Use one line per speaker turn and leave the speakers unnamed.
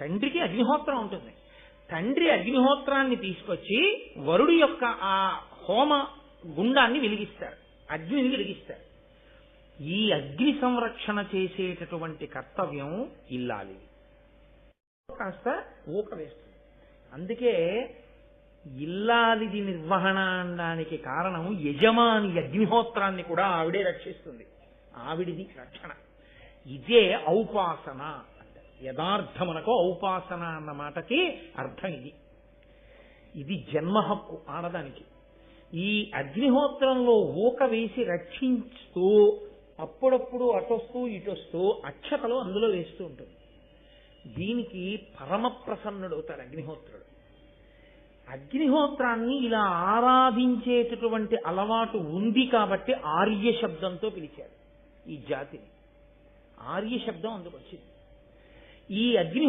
తండ్రికి అగ్నిహోత్రం ఉంటుంది. తండ్రి అగ్నిహోత్రాన్ని తీసుకొచ్చి వరుడు యొక్క ఆ హోమ గుండాన్ని వెలిగిస్తారు. అగ్నిని వెలిగిస్తారు. ఈ అగ్ని సంరక్షణ చేసేటటువంటి కర్తవ్యం ఇల్లాలి. కాస్త ఊక వేస్తుంది. అందుకే ఇల్లాలిది నిర్వహణ అనడానికి కారణం యజమాని అగ్నిహోత్రాన్ని కూడా ఆవిడే రక్షిస్తుంది. ఆవిడిది రక్షణ. ఇదే ఔపాసన. యథార్థమనకో ఔపాసన అన్న మాటకి అర్థం ఇది. ఇది జన్మ హక్కు ఆడదానికి. ఈ అగ్నిహోత్రంలో ఊక వేసి రక్షిస్తూ అప్పుడప్పుడు అటొస్తూ ఇటొస్తూ అక్షతలు అందులో వేస్తూ ఉంటుంది. దీనికి పరమ ప్రసన్నుడవుతాడు అగ్నిహోత్రుడు. అగ్నిహోత్రాన్ని ఇలా ఆరాధించేటటువంటి అలవాటు ఉంది కాబట్టి ఆర్య శబ్దంతో పిలిచారు ఈ జాతిని. ఆర్య శబ్దం అందుకు వచ్చింది ఈ అగ్ని